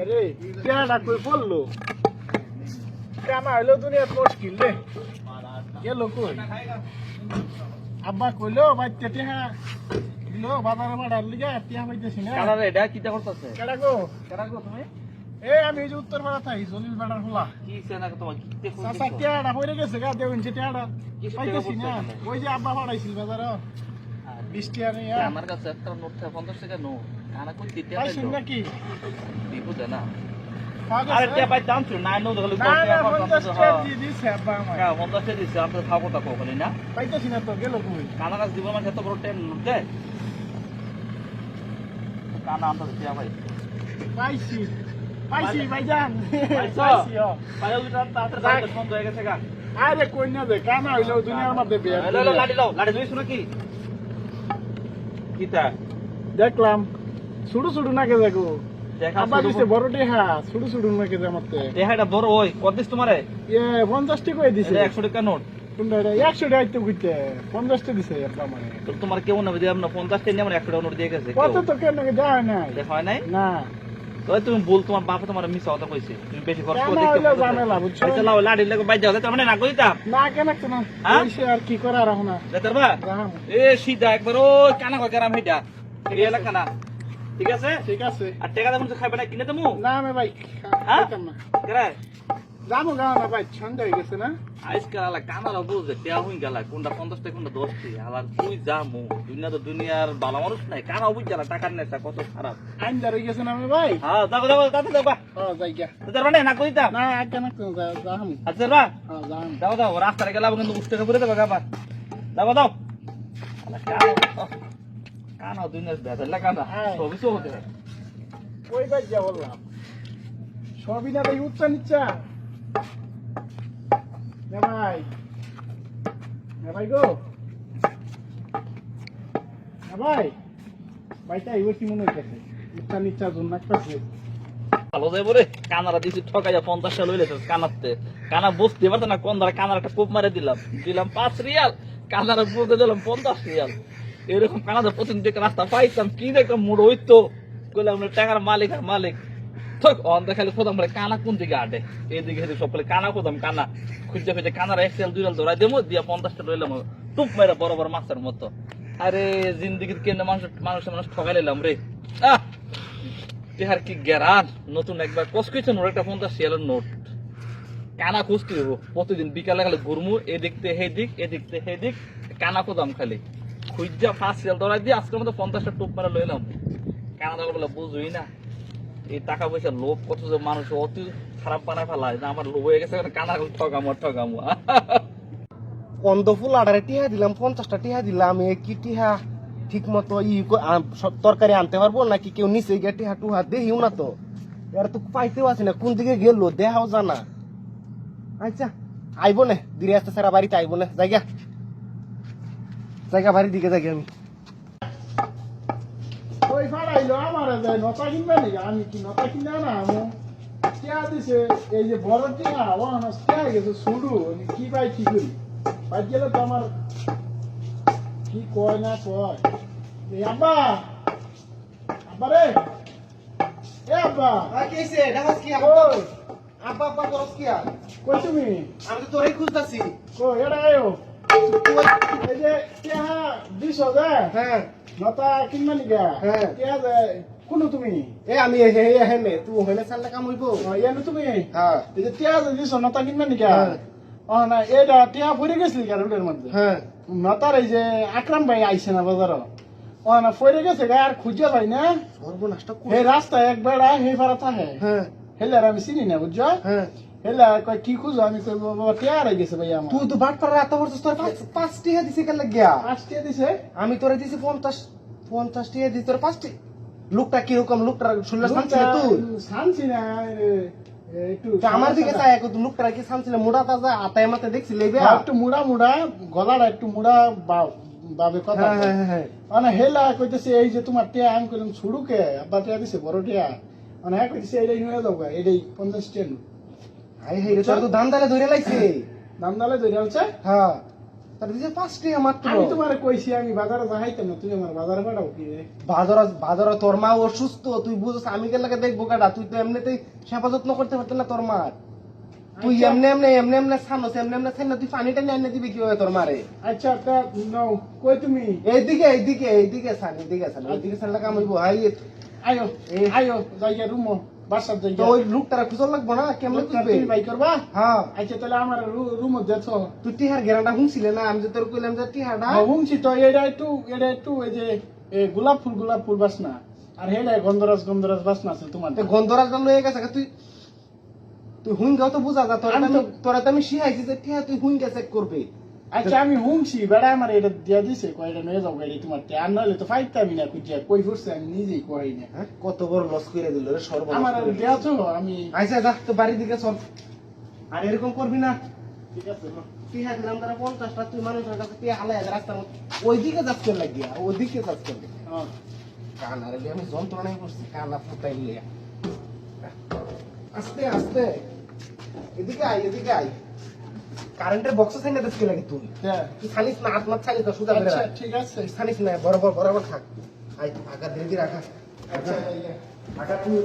হায় রে টিয়াটা কই পড়ল? কানা হইল দুনিয়ার মুশকিল রে। গেল কই? আব্বা কইলো বাইতে টিহা। দিলো বাজারে বাড়ার লিগা টিহা পাইতেছি না। কালারে এটা কিটা করতেছে? কেডা গো? কেডা গো তুমি? এ আমি যে উত্তর পাড়া থাকি জলিল বাড়ার হলা কি সেনা তোমার? কি দেখো চাচা টিয়াটা পড়ে গেছে গা দেউন যে টিয়াটা পাইতেছি না? ওই যে আব্বা পাঠাইছিল বাজারে টিয়া নিয়ে আমার কাছে একটা নোট থাকে পঞ্চাশ টাকা নোট। কানা দিয়ে হ্যাঁ মানে পাইছি। পাইছি ভাইজান। পাইছো? ও। তাড়াতাড়ি বন্ধ হয়ে গেছে গা। আরে কই না দে কানা হইল দুনিয়ার মধ্যে বিয়ে লাড়ি লাও লাড়ি দুইছো নাকি কিতা? দেখলাম। ছুড়ু ছুড়ু নাকে দেখো। দেখা আব্বা দিছে বড় টেহা ছুড়ু ছুড়ু নাকে জামাতে দেখাটা বড় ওই কত তোমারে? এ পঞ্চাশ টাকা দিছে। এটা একশো টাকা নোট। কোনটা টাকা তো কইতে দিছে আব্বা মানে তো তোমার কেমন হবে দিলাম না পঞ্চাশ টাকা আমার একশো টাকা নোট দিয়ে গেছে। কত তো কেন দেওয়া নাই। হয় নাই? না। তুমি বল তোমার বাপে তোমার মিশা কথা কইছে। তুমি বেশি খরচ করে কেন দেখতে পারো। ঝামেলা, বুঝছ? আচ্ছা লাও লাড়ি লাগে বাইরে যাও তার মানে না কইতা না কেন কেন হ্যাঁ? আর কি করার এখন না। বা এ সিধা একবার ওই কানা কই কারাম হেটা এলাকা না। ঠিক আছে? ঠিক আছে। আর টাকা দেবো খাইবে না কিনে দেবো? না আমি ভাই হ্যাঁ? খাইতাম না। কেরে যাব গাও না ভাই সন্ধ্যা হয়ে গেছে না? আজকাল আলা কানারা বুঝে টেয়া হই গেল কোনটা আবার তুই যা মু দুনিয়া তো দুনিয়ার ভালো মানুষ নাই কানা বুঝ গেল টাকার নেশা কত খারাপ। আইন দাঁড়ে গেছে না আমি ভাই? হ্যাঁ যাব যাব তাতে যাবা ও যাই গিয়া। মানে না না কেন যাম আচ্ছা বা হ্যাঁ যাম দাও দাও রাস্তায় গেলে আবার কিন্তু উঠতে ঘুরে দেবো দাও দাও আলা কানা কানা বেদাল্লা কানা হ্যাঁ। ছবি তো হতে ওই যা বললাম। সবই না ভাই উচ্চা নিচ্ছা না ভাই না ভাই গো। না ভাই ভাইটা এবার কি মনে হইতেছে। উচ্চা নিচ্ছা জন্য পাচ্ছে ভালো যাই বলে কানারা দিছি ঠকাইয়া পঞ্চাশটা লইলে তো কানাতে কানা বুঝতে পারতো না কোন ধরে কানার একটা কোপ মারে দিলাম। দিলাম পাঁচ রিয়াল কানারা বুঝতে দিলাম পঞ্চাশ রিয়াল। এরকম কানাদের প্রতিদিন দিকে রাস্তা পাইতাম, কি দেখতাম মুড়ো হইতো কইলাম, আমরা টাকার মালিক আর মালিক। থাক অন দেখালে খোদাম বলে কানা কোন দিকে আটে? এইদিকে সব বলে কানা খোদাম, কানা। খুঁজতে খুঁজতে কানার এক্সেল দুই দৌড়াই দেবো, দিয়া পঞ্চাশটা লইলাম টুপ মেরে বড় বড় মাছের মতো। আরে, জিন্দিগির কেন মানুষ মানুষ মানুষ ঠকাই নিলাম রে। আহ! তেহার কি গেরান নতুন একবার কসকইছে নোট, একটা পঞ্চাশ শিয়ালের নোট। কানা খুঁজতে প্রতিদিন বিকালে খালি ঘুরমু, এদিক এদিকতে হেদিক, এদিক এদিকতে হেদিক, কানা কোদাম খালি। খুঁজা ফার্স্ট ধরাই দিয়ে আজকের মতো পঞ্চাশটা টুপ মারা লইলাম। কানা দল বলে বুঝুই না। এই টাকা পয়সা লোভ কত যে মানুষ, অতি খারাপ বানায় ফেলায়। না, আমার লোভ হয়ে গেছে কানা ঠগামো ঠগামো কন্দ ফুল আডারে টিহা দিলাম, পঞ্চাশটা টিহা দিলাম। এ কি টিহা? ঠিক মতো ই সব তরকারি আনতে পারব? নাকি কেউ নিচে গিয়ে টিহা টুহা দেহিও না তো? এর তো পাইতেও আছে না। কোন দিকে গেলো? দেহাও জানা। আচ্ছা আইবো না। ধীরে আসতে সারা বাড়িতে আইবো না। জায়গা জায়গা বাড়ির দিকে যাই আমি ওই ফাড়াইলো আমার যায় নতা কিনবে নাকি আমি কি নতা কিনে না আমু টিয়া দিছে এই যে বড় টিয়া ও আমার গেছে শুরু কি পাই কি করি গেলে তো আমার কি কয় না কয় এই আব্বা আব্বা রে এ আব্বা কেছে ডাকস কি আব্বা আব্বা করস কি কই তুমি আমি তো তোরই খুঁজতাছি কই এটা আয়ো এই যে টিয়া দিছ যে হ্যাঁ। নতা কিনবে নাকি হ্যাঁ। টিয়া যে কোনো তুমি? এ আমি হে হে মে তুই ওখানে চাললে কাম হইব। তুমি? হ্যাঁ। এই যে দিছ নতা কিনবে নাকি হ্যাঁ। ও না এটা টিয়া পড়ে গেছিল কি রোডের মধ্যে। হ্যাঁ। নতার এই যে আকরাম ভাই আইছে না বাজার ও না পড়ে গেছে গা আর খুঁজে পাই না। সর্বনাশটা কর এই রাস্তায় একবার হে ফারা থাকে হ্যাঁ। হেলে আর আমি চিনি না বুঝছ? হ্যাঁ। হেলে কয় কি খুঁজো? আমি কই বাবা টিয়া হারাই গেছে ভাই আমার। তুই তো বাট পাড়া এত বছর তোর পাঁচ পাঁচ টিহা দিছে কেন লাগিয়া পাঁচ টিয়া দিছে? আমি তোরে দিছি দিছি লোকটা কীরকম? লোকটা শুনলে শান্তি তুই? শান্তি না একটু আমার দিকে চাই একটু লোকটা কি শান্তি মুড়া তাজা আতায় মাতে দেখছি লেবে একটু মুড়া মুড়া গলাটা একটু মুড়া বা- বাবে কথা। হ্যাঁ হ্যাঁ হ্যাঁ মানে হেলা কইতেছে এই যে তোমার টিয়া আমি কইলাম ছুড়ুকে আব্বা টিয়া দিছে বড় টিয়া। মানে হ্যাঁ কইতেছে এইটাই নিয়ে যাব এইটাই পঞ্চাশ টিয়া তো দাম দালে ধরে লাইছে। দাম দালে ধরে আছে হ্যাঁ। তার দিছে পাঁচ টিহা মাত্র। আমি তোমারে কইছি আমি বাজারে যাইতাম না তুমি আমার বাজারে পাঠাও কি বাজার বাজার তোর মা অসুস্থ তুই বুঝছ আমি গেলে দেখব কাটা তুই তো এমনিতেই সেবা যত্ন করতে পারতেন না তোর মার। তুই আচ্ছা। এমনি এমনি এমনি এমনি ছানোস এমনি এমনি ছান না তুই পানি টানি এনে দিবি কি হয় তোর মারে? আচ্ছা তা নাও কই তুমি? এইদিকে এইদিকে এইদিকে ছান এইদিকে ছান এইদিকে ছানলে কাম হইব। হাই আয়ো। আয়ো জায়গা রুমো। বাসার তো জায়গা ওই লুকটারা খুঁজল লাগবো না? কেমনে বাই করবা? হ্যাঁ। আচ্ছা তাহলে আমার রুমো দেখো। তুই টিহার গেরাটা হুঁছিলে না? আমি যে তোর কইলাম যে টিহাটা হুমছি তো এটা একটু এটা একটু ওই যে গোলাপ ফুল গোলাপ ফুল বাসনা। আর হেডা গন্ধরাজ গন্ধরাজ বাসনা আছে তোমার। গন্ধরাজটা লয়ে গেছে তুই তুই হুইন গাও তো বুঝা যা তোরা তো তো- তোরা তো আমি শিখাইছি যে টিহা তুই হুইন চেক করবে। আচ্ছা আমি হুমছি বেড়া আমার এটা দিয়া দিছে কয়টা নিয়ে যাও গাড়ি তোমার তে। আর নইলে তো ফাইটতামই না খুঁজিয়া কই ফুটছে আমি নিজেই কই না হ্যাঁ? কত বড় লস করে দিল রে সর্ব আমার আর দেয়া তো আমি আচ্ছা যা তো বাড়ির দিকে চল আর এরকম করবি না ঠিক আছে। টিহা দিলাম তারা পঞ্চাশটা তুই মানুষের কাছে হালাই রাস্তার মধ্যে। ওইদিকে যাচ্ছে লাগিয়া? ওইদিকে যাচ্ছে হ্যাঁ। কানারে লিয়ে আমি যন্ত্রণায় করছি কানা ফুটাই লিয়ে আস্তে আস্তে। এদিকে আয় এদিকে আয়। কারেন্টের বক্স সাইনে দেখতে লাগে তুই? হ্যাঁ। তুই ছানিস না হাত মাত ছানিস না সুদা আচ্ছা ঠিক আছে। ছানিস না বরাবর বরাবর থাক। আই আগা ধীরে ধীরে রাখা? আচ্ছা। আগা তুই